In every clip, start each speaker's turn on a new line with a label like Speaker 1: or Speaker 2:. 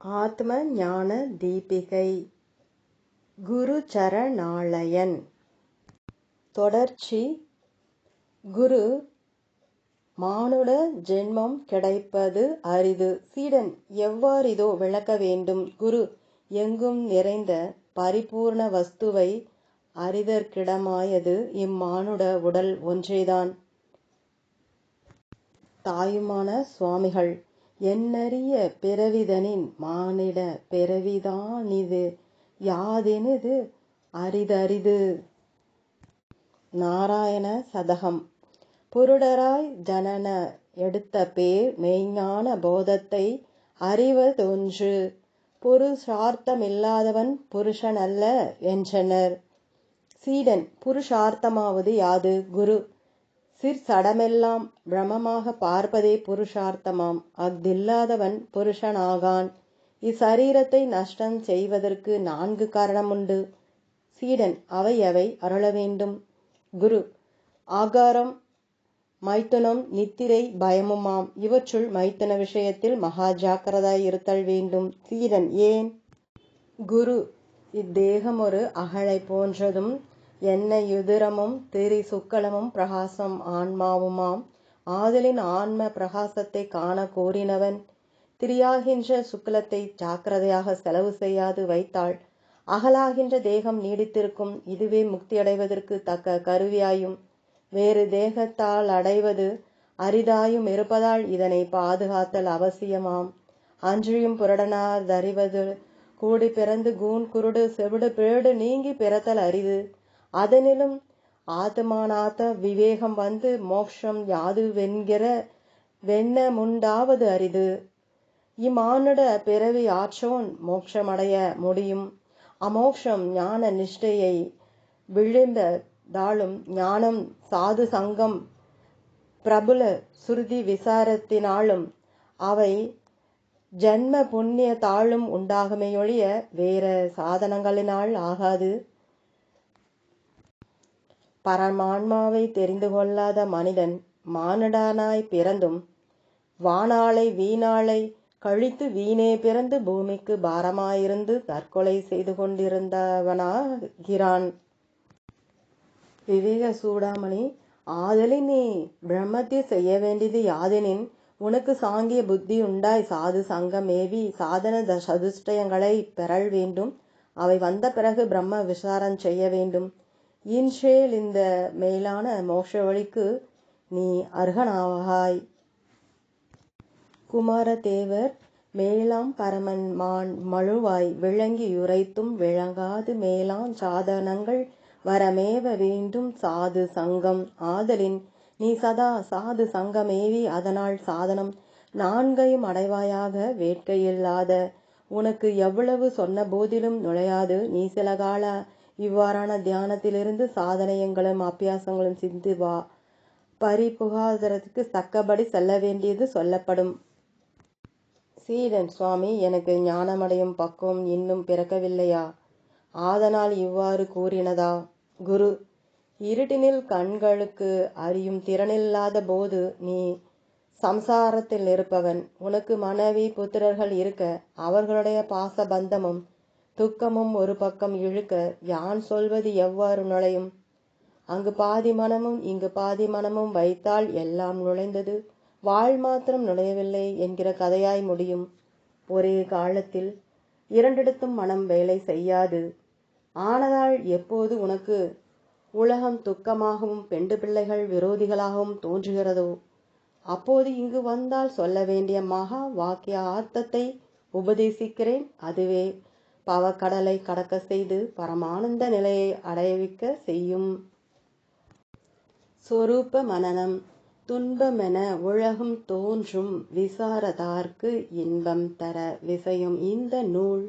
Speaker 1: ஆத்ம ஞான தீபிகை. குரு சரணாலயன். தொடர்ச்சி. குரு மானுட ஜென்மம் கிடைப்பது அரிது. சீடன் எவ்வாறிதோ விளக்க வேண்டும். குரு எங்கும் நிறைந்த பரிபூர்ண வஸ்துவை அறிதற்கிடமாயது இம்மானுட உடல் ஒன்றேதான். தாயுமான சுவாமிகள் எண்ணரிய பிறவிதனின் மானிட பிறவிதானிது? யாதெனிது? அரிதரிது. நாராயண சதகம். புருடராய் ஜனன எடுத்த பேர் மெய்ஞான போதத்தை அறிவதொன்று புருஷார்த்தமில்லாதவன் புருஷனல்ல என்றனர் சீடன் புருஷார்த்தமாவது யாது? குரு. சிற்சடமெல்லாம் பிரமமாக பார்ப்பதே புருஷார்த்தமாம். அஃதில்லாதவன் புருஷனாகான். இச்சரீரத்தை நஷ்டம் செய்வதற்கு நான்கு காரணமுண்டு. சீடன் அவை எவை? அருள வேண்டும். குரு ஆகாரம் மைத்துனம் நித்திரை பயமுமாம். இவற்றுள் மைத்துன விஷயத்தில் மகா ஜாக்கிரதாய் இருத்தல் வேண்டும். சீடன் ஏன்? குரு இத்தேகம் ஒரு அகழை போன்றதும் எண்ணெயுதிரமும் திரி சுக்களமும் பிரகாசம் ஆன்மாவுமாம். ஆதலின் ஆன்ம பிரகாசத்தை காண கோரினவன். திரியாகின்ற சுக்லத்தை ஜாக்கிரதையாக செலவு செய்யாது வைத்தாள். அகலாகின்ற தேகம் நீடித்திருக்கும் இதுவே முக்தியடைவதற்கு தக்க கருவியாயும். வேறு தேகத்தால் அடைவது அரிதாயும் இருப்பதால் இதனை பாதுகாத்தல் அவசியமாம். அன்றியும் புரடனார் தறிவது கூடி பிறந்து கூன் குருடு செவிடு பேடு நீங்கி பிறத்தல் அரிது. அதனிலும் ஆத்மானாத்த விவேகம் வந்து மோக்ஷம் யாது வென்கிற வெண்ண முண்டாவது அரிது. இம்மானுட பிறவி ஆற்றோன் மோட்சமடைய முடியும். அமோக்ஷம் ஞான நிஷ்டையை விழுந்ததாலும் ஞானம் சாது சங்கம் பிரபுல சுருதி விசாரத்தினாலும் அவை ஜன்ம புண்ணிய தாளும் உண்டாகுமையொழிய வேற சாதனங்களினால் ஆகாது. பரமான்மாவை தெரிந்து கொள்ளாத மனிதன் மானடானாய் பிறந்தும் வானாளை வீணாளை கழித்து வீணே பிறந்து பூமிக்கு பாரமாயிருந்து தற்கொலை செய்து கொண்டிருந்தவனாகிறான். விவேக சூடாமணி ஆதலின் நீ பிரம்மத்தை செய்ய வேண்டியது யாதெனின்? உனக்கு சாங்கிய புத்தி உண்டாய். சாது சங்கமேவி சாதன சதுஷ்டயங்களை பெறல் வேண்டும். அவை வந்த பிறகு பிரம்ம விசாரம் செய்ய வேண்டும். இன்றேல் இந்த மேலான மோட்ச வழிக்கு நீ அர்ஹனாவாய். குமாரதேவர் மேலாம் பரமன் மான் மழுவாய் விளங்கி உரைத்தும் விளங்காது மேலான் சாதனங்கள் வரமேவ வேண்டும் சாது சங்கம். ஆதலின் நீ சதா சாது சங்கமேவி அதனால் சாதனம். நான்கையும் அடைவாயாக வேட்கையில்லாத உனக்கு எவ்வளவு சொன்ன போதிலும் நுழையாது நீ சில கால இவ்வாறான தியானத்திலிருந்து சாதனையங்களும் அபியாசங்களும் சிந்து வா. பரிபுகாதரத்துக்கு தக்கபடி செல்ல வேண்டியது சொல்லப்படும். சீடன் சுவாமி எனக்கு ஞானமடையும் பக்குவம் இன்னும் பிறக்கவில்லையா? ஆதனால் இவ்வாறு கூறினதா? குரு இருட்டினில் கண்களுக்கு அறியும் திறனில்லாத போது நீ சம்சாரத்தில் இருப்பவன். உனக்கு மனைவி புத்திரர்கள் இருக்க அவர்களுடைய பாசபந்தமும் துக்கமும் ஒரு பக்கம் இழுக்க யான் சொல்வது எவ்வாறு நுழையும்? அங்கு பாதி மனமும் இங்கு பாதி மனமும் வைத்தால் எல்லாம் நுழைந்தது. வாழ் மாத்திரம் நுழையவில்லை என்கிற கதையாய் முடியும். ஒரே காலத்தில் இரண்டிடத்தும் மனம் வேலை செய்யாது. ஆனதால் எப்போது உனக்கு உலகம் துக்கமாகவும் பெண்டு பிள்ளைகள் விரோதிகளாகவும் தோன்றுகிறதோ அப்போது இங்கு வந்தால் சொல்ல வேண்டிய மகா வாக்கிய ஆர்த்தத்தை உபதேசிக்கிறேன் அதுவே. பவக்கடலை கடக்க செய்து பரமானந்த நிலையை அடைவிக்க செய்யும். சொரூப மனநம் துன்பமென உலகம் தோன்றும் விசாரதார்க்கு இன்பம் தர விசையும் இந்த நூல்.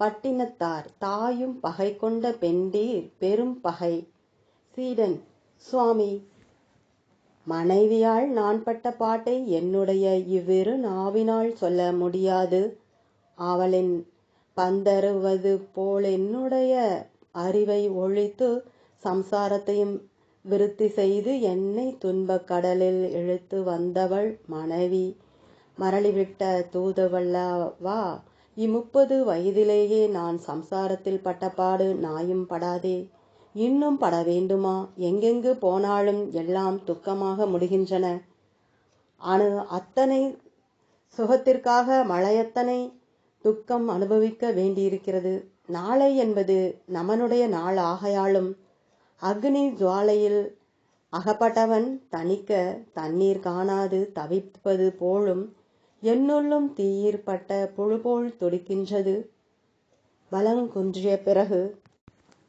Speaker 1: பட்டினத்தார் தாயும் பகை கொண்ட பெண்டீர் பெரும் பகை. சீடன் சுவாமி மனைவியால் நான் பட்ட பாட்டை என்னுடைய இவ்விரு நாவினால் சொல்ல முடியாது. அவளின் பந்தருவது போல் என்னுடைய அறிவை ஒழித்து சம்சாரத்தையும் விருத்தி செய்து என்னை துன்பக் கடலில் இழுத்து வந்தவள் மனைவி. மரளிவிட்ட தூதுவல்லவா இம்முப்பது வயதிலேயே நான் சம்சாரத்தில் பட்டபாடு நாயும் படாதே. இன்னும் பட வேண்டுமா? எங்கெங்கு போனாலும் எல்லாம் துக்கமாக முடிகின்றன. அணு அத்தனை சுகத்திற்காக மழையத்தனை துக்கம் அனுபவிக்க வேண்டியிருக்கிறது. நாளை என்பது நமனுடைய நாள் ஆகையாலும் அக்னி ஜுவாலையில் அகப்பட்டவன் தணிக்க தண்ணீர் காணாது தவிப்பது போலும் என்னுள்ளும் தீயிற்பட்ட புழுபோல் துடிக்கின்றது. பலங்குன்றிய பிறகு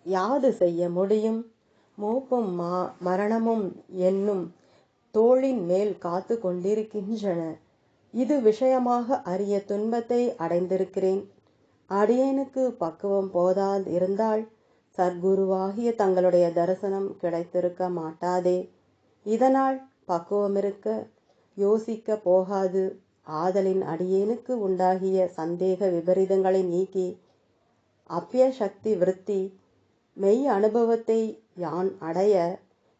Speaker 1: யாது செய்ய முடியும்? மூப்பும் மா மரணமும் என்னும் தோளின் மேல் காத்து கொண்டிருக்கின்றன. இது விஷயமாக அரிய துன்பத்தை அடைந்திருக்கிறேன். அடியேனுக்கு பக்குவம் போதாது இருந்தால் சர்க்குருவாகிய தங்களுடைய தரிசனம் கிடைத்திருக்க மாட்டாதே. இதனால் பக்குவமிருக்க யோசிக்க போகாது. ஆதலின் அடியேனுக்கு உண்டாகிய சந்தேக விபரீதங்களை நீக்கி அப்பிய சக்தி விருத்தி மெய் அனுபவத்தை யான் அடைய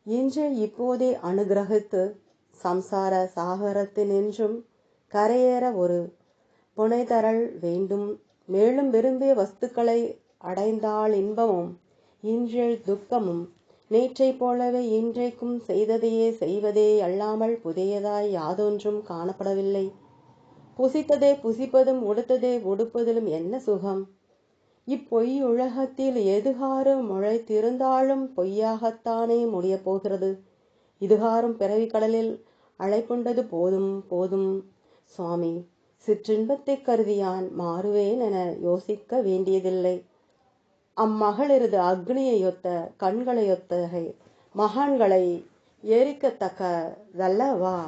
Speaker 1: இன்று இப்போதே அனுகிரகித்து சம்சார சாகரத்தினின்றும் கரையேற ஒரு புனைதரல் வேண்டும். மேலும் விரும்பிய வஸ்துக்களை அடைந்தால் இன்பமும் இன்றே துக்கமும். நேற்றைப் போலவே இன்றைக்கும் செய்ததையே செய்வதே அல்லாமல் புதியதாய் யாதொன்றும் காணப்படவில்லை. புசித்ததே புசிப்பதும் உடுத்ததே உடுப்பதிலும் என்ன சுகம்? இப்பொய் உலகத்தில் எதுகாறு முளைத்திருந்தாலும் பொய்யாகத்தானே முடியப் போகிறது. இதுகாரும் பிறவி கடலில் அழைப்புண்டது போதும் போதும். சுவாமி சிற்றின்பத்தைக் கருதியான் மாறுவேன் என யோசிக்க வேண்டியதில்லை. அம்மகளிரது அக்னியையொத்த கண்களையொத்தகை மகான்களை எரிக்கத்தக்கதல்லவா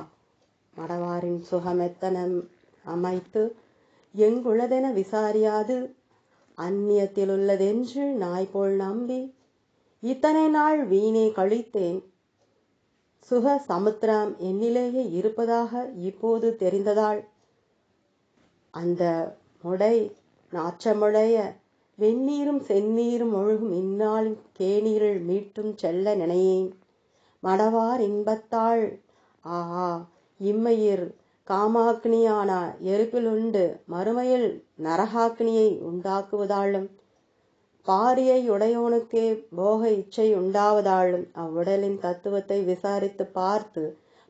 Speaker 1: மடவாரின் சுகமெத்தனம் அமைத்து எங்குள்ளதென விசாரியாது? அந்நியத்திலுள்ளதென்று நாய் போல் நம்பி இத்தனை நாள் வீணே கழித்தேன். சுக சமுத்திரம் என்னிலேயே இருப்பதாக இப்போது தெரிந்ததால் அந்த முடை நாற்றமுடைய வெந்நீரும் செந்நீரும் ஒழுகும் இந்நாளின் கேணீரில் மீட்டும் செல்ல நினையேன். மடவார் இன்பத்தாள் ஆஹா இம்மையிர் காமாக்னியான எருப்பிலுண்டு மறுமையில் நரகாக்னியை உண்டாக்குவதாலும் பாரியை உடையோனுக்கே போக இச்சை உண்டாவதாலும் அவ்வுடலின் தத்துவத்தை விசாரித்து பார்த்து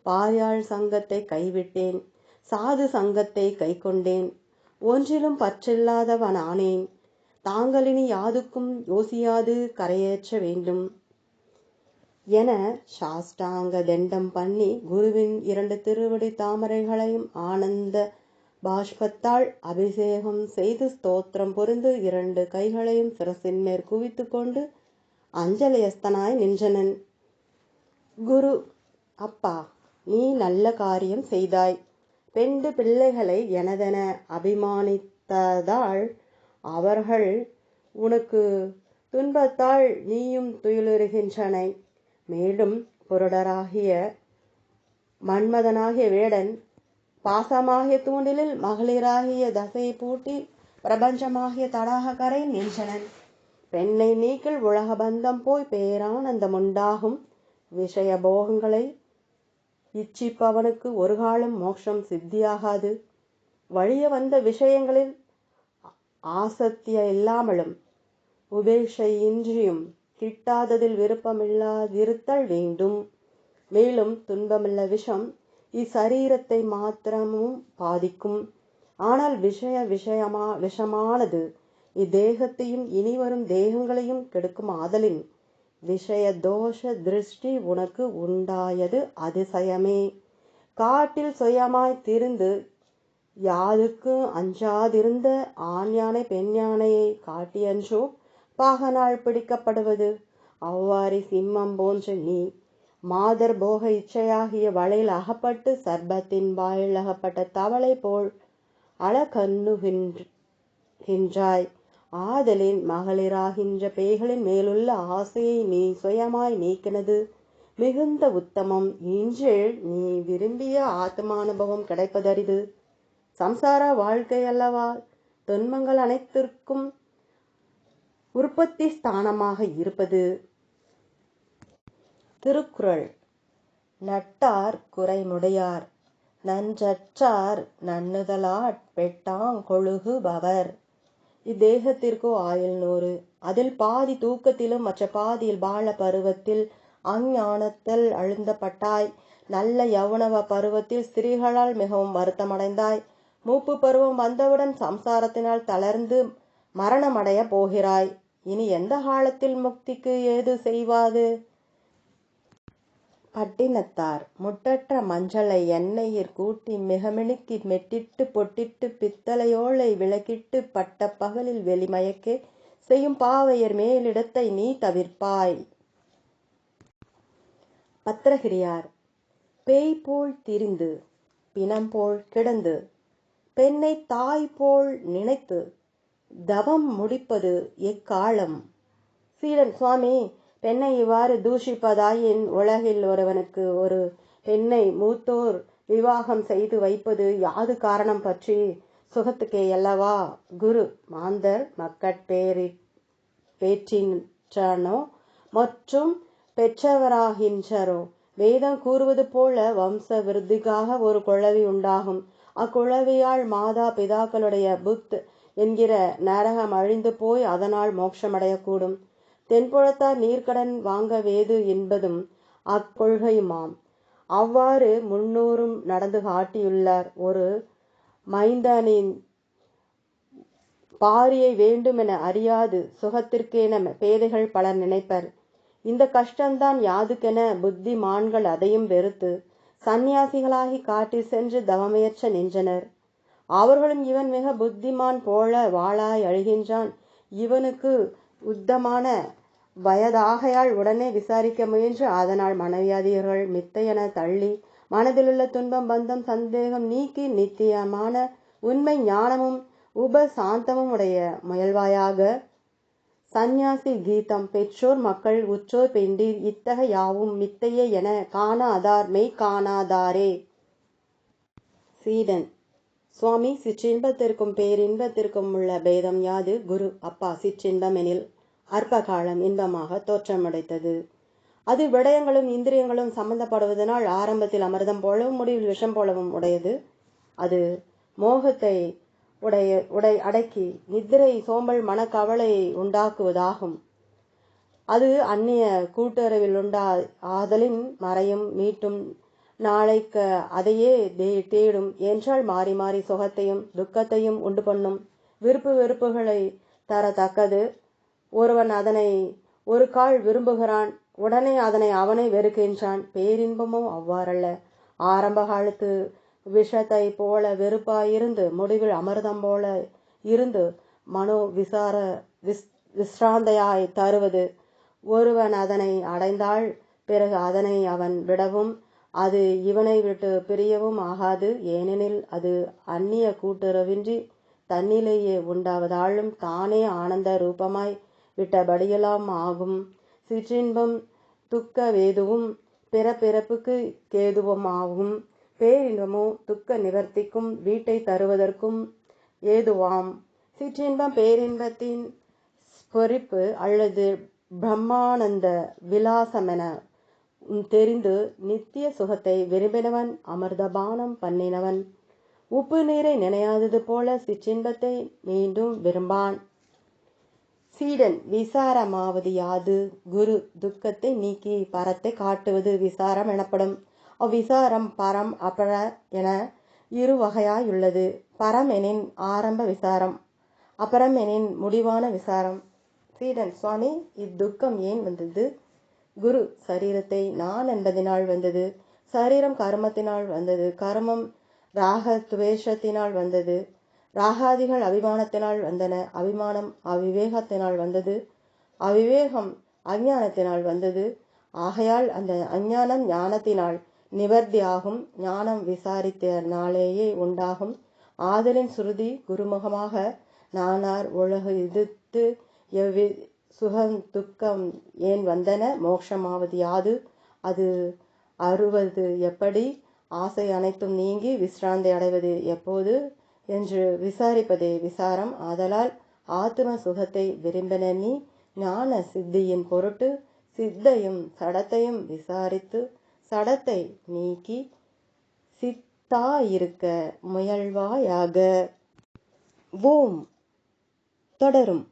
Speaker 1: பாரியாள் சங்கத்தை கைவிட்டேன். சாது சங்கத்தை கைக்கொண்டேன். ஒன்றிலும் பற்றில்லாதவன் ஆனேன் தாங்களினி யாதுக்கும் யோசியாது கரையேற்ற வேண்டும். என சாஷ்டாங்க தண்டம் பண்ணி குருவின் இரண்டு திருவடி தாமரைகளையும் ஆனந்த பாஷ்பத்தால் அபிஷேகம் செய்து ஸ்தோத்திரம் புரிந்து இரண்டு கைகளையும் சிரசின் மேற் குவித்து கொண்டு அஞ்சலியஸ்தனாய் நின்றனன். குரு அப்பா நீ நல்ல காரியம் செய்தாய். பெண்டு பிள்ளைகளை எனதென அபிமானித்ததால் அவர்கள் உனக்கு துன்பத்தால் நீயும் துயிலுறுகின்றனை. மேலும் புரடராகிய மன்மதனாகிய வேடன் பாசமாகிய தூண்டிலில் மகளிராகிய தசையை பூட்டி பிரபஞ்சமாகிய தடாக கரை நின்றனன். பெண்ணை நீக்கில் உலக பந்தம் போய் பேரானந்தம் உண்டாகும். விஷய போகங்களை இச்சிப்பவனுக்கு ஒரு காலம் மோட்சம் சித்தியாகாது. வழிய வந்த விஷயங்களில் ஆசத்திய இல்லாமலும் உபேஷையின்றியும் கிட்டாததில் விருப்பமில்லாதிருத்தல் வேண்டும். மேலும் துன்பமில்ல விஷம் இச்சரீரத்தை மாத்திரமும் பாதிக்கும். ஆனால் விஷய விஷயமா விஷமானது இத்தேகத்தையும் இனிவரும் தேகங்களையும் கெடுக்கும் ஆதலின் விஷய தோஷ திருஷ்டி உனக்கு உண்டாயது அதிசயமே. காட்டில் சுயமாய் திரிந்து யாருக்கும் அஞ்சாதிருந்த ஆண் யானை பெண் யானையை காட்டியன்றோ பாகனால் பிடிக்கப்படுவது அவ்வாறு சிம்மம் போன்ற நீ. மாதர் போக இச்சையாகிய வளையில் அகப்பட்டு சர்பத்தின் வாயில் அகப்பட்ட தவளை போல் அழகண்ணுகின்றாய் ஆதலின் மகளிராகின்ற பேய்களின் மேலுள்ள ஆசையை நீ சுயமாய் நீக்கினது மிகுந்த உத்தமம். இன்றில் நீ விரும்பிய ஆத்மானுபவம் கிடைப்பதரிது. சம்சார வாழ்க்கை அல்லவா துன்பங்கள் அனைத்திற்கும் உற்பத்தி ஸ்தானமாக இருப்பது. திருக்குறள். நட்டார் குறைமுடையார் நன்றற்றார் நன்னுதலாட் பெட்டாங் கொழுகுபவர் இத்தேகத்திற்கோ ஆயுள் நூறு. அதில் பாதி தூக்கத்திலும் மற்ற பாதியில் பால பருவத்தில் அஞ்ஞானத்தில் அழுந்தப்பட்டாய். நல்ல யௌவனவ பருவத்தில் ஸ்திரீகளால் மிகவும் வருத்தமடைந்தாய். மூப்பு பருவம் வந்தவுடன் சம்சாரத்தினால் தளர்ந்து மரணமடைய போகிறாய். இனி எந்த காலத்தில் முக்திக்கு ஏது செய்வாது? பட்டினத்தார். முட்டற்ற மஞ்சளை எண்ணெயிற் கூட்டி மிகமினுக்கி மெட்டிட்டு பொட்டிட்டு பித்தளையோளை விளக்கிட்டு பட்ட பகலில் வெளிமயக்கே செய்யும் பாவையர் மேலிடத்தை நீ தவிர்ப்பாய். பத்திரகிரியார் பேய் போல் திரிந்து பிணம் போல் கிடந்து பெண்ணை தாய் போல் நினைத்து தவம் முடிப்பது எக்காலம்? சீடன் சுவாமி பெண்ணை இவ்வாறு தூஷிப்பதாயின் உலகில் ஒருவனுக்கு ஒரு பெண்ணை மூத்தோர் விவாகம் செய்து வைப்பது யாது காரணம் பற்றி சுகத்துக்கே அல்லவா? குரு மாந்தர் மக்கட்பேரி பேற்றின்றனோ? மற்றும் பெற்றவராகின்றரோ? வேதம் கூறுவது போல வம்ச விருத்திக்காக ஒரு குழவி உண்டாகும். அக்குழவியால் மாதா பிதாக்களுடைய புத் என்கிற நரகம் அழிந்து போய் அதனால் மோட்சமடையக்கூடும். தென்புழத்தார் நீர்க்கடன் வாங்க வேது என்பதும் அக்கொள்கையுமாம். அவ்வாறு முன்னோரும் நடந்து காட்டியுள்ளார் ஒரு மைந்தனின் பாரியை வேண்டுமென அறியாது சுகத்திற்கென பேதைகள் பலர் நினைப்பர். இந்த கஷ்டம்தான் யாதுக்கென புத்திமான்கள் அதையும் வெறுத்து சந்நியாசிகளாகி காட்டி சென்று தவமையற்ற நின்றனர். அவர்களும் இவன் மிக புத்திமான் போல வாளாய் அழுகின்றான். இவனுக்கு உத்தமான வயதாகையால் உடனே விசாரிக்க முயன்று அதனால் மனவியாதியர்கள் மித்தையென தள்ளி மனதிலுள்ள துன்பம் பந்தம் சந்தேகம் நீக்கி நித்தியமான உண்மை ஞானமும் உபசாந்தமும் உடைய முயல்வாயாக சந்நியாசி கீதம் பெற்றோர் மக்கள் உற்றோர் பெண்டீர் இத்தக யாவும் மித்தையே என காணாதார் மெய் காணாதாரே சீடன். சுவாமி சிற்றின்பத்திற்கும் பேரின்பத்திற்கும் உள்ள பேதம் யாது குரு அப்பா சிற்றின்பம் எனில் அற்ப காலம் இன்பமாக தோற்றமடைத்தது. அது விடயங்களும் இந்திரியங்களும் சம்பந்தப்படுவதனால் ஆரம்பத்தில் அமிர்தம் போலவும் முடிவில் விஷம் போலவும் உடையது. அது மோகத்தை உடைய உடை அடக்கி நித்திரை சோம்பல் மனக்கவலை உண்டாக்குவதாகும். அது அந்நிய கூட்டுறவில் உண்டா ஆதலின் மறையும் மீட்டும் நாளைக்கு அதையே தேடும். என்றால் மாறி மாறி சுகத்தையும் துக்கத்தையும் உண்டு பண்ணும். விருப்பு வெறுப்புகளை தரத்தக்கது. ஒருவன் அதனை ஒரு கால் விரும்புகிறான் உடனே அதனை அவனை வெறுக்கின்றான். பேரின்பமும் அவ்வாறல்ல. ஆரம்ப காலத்து விஷத்தை போல வெறுப்பாயிருந்து முடிவில் அமிர்தம் போல இருந்து மனோ விசார விஸ் விஸ்ராந்தையாய் தருவது. ஒருவன் அதனை அடைந்தால் பிறகு அதனை அவன் விடவும் அது இவனை விட்டு பிரியவும் ஆகாது. ஏனெனில் அது அந்நிய கூட்டுறவின்றி தன்னிலேயே உண்டாவதாலும் தானே ஆனந்த ரூபமாய் விட்டபடியெல்லாம் ஆகும். சிற்றின்பம் துக்க வேதுவும் பிறப்பிறப்புக்கு கேதுவும் ஆகும் பேரின்பமோ துக்க நிவர்த்திக்கும் வீட்டை தருவதற்கும் ஏதுவாம். சிற்றின்பம் பேரின்பத்தின் பொறிப்பு அல்லது பிரம்மானந்த விலாசமென தெரிந்து நித்திய சுகத்தை விரும்பினவன் அமிர்தபானம் பண்ணினவன். உப்பு நீரை நினையாதது போல சிற்றின்பத்தை மீண்டும் விரும்பான். சீடன் விசாரமாவது யாது? குரு துக்கத்தை நீக்கி பரத்தை காட்டுவது விசாரம் எனப்படும். அவ்விசாரம் பரம் அபர என இரு வகையாயுள்ளது. பரம் எனின் ஆரம்ப விசாரம் அபரம் எனின் முடிவான விசாரம். சீடன் சுவாமி இத்துக்கம் ஏன் வந்தது? குரு சரீரத்தை நான் என்பதினால் வந்தது. சரீரம் கர்மத்தினால் வந்தது. கர்மம் ராக துவேஷத்தினால் வந்தது. ராகாதிகள் அபிமானத்தினால் வந்தன அபிமானம் அவிவேகத்தினால் வந்தது. அவிவேகம் அஞ்ஞானத்தினால் வந்தது. ஆகையால் அந்த அஞ்ஞானம் ஞானத்தினால் நிவர்த்தி ஆகும் ஞானம் விசாரித்தனாலேயே உண்டாகும். ஆதலின் சுருதி குருமுகமாக நானார் உலகு எதிர்த்து எவ்வி சுகம் துக்கம் ஏன் வந்தன? மோட்சமாவது யாது? அது அறுவது எப்படி? ஆசை அனைத்தும் நீங்கி விசிராந்தி அடைவது எப்போது? என்று விசாரிப்பதே விசாரம். ஆதலால் ஆத்ம சுகத்தை விரும்பின நீ ஞான சித்தியின் பொருட்டு சித்தையும் சடத்தையும் விசாரித்து சடத்தை நீக்கி சித்தாயிருக்க இருக்க முயல்வாயாக. ஓம் தொடரும்.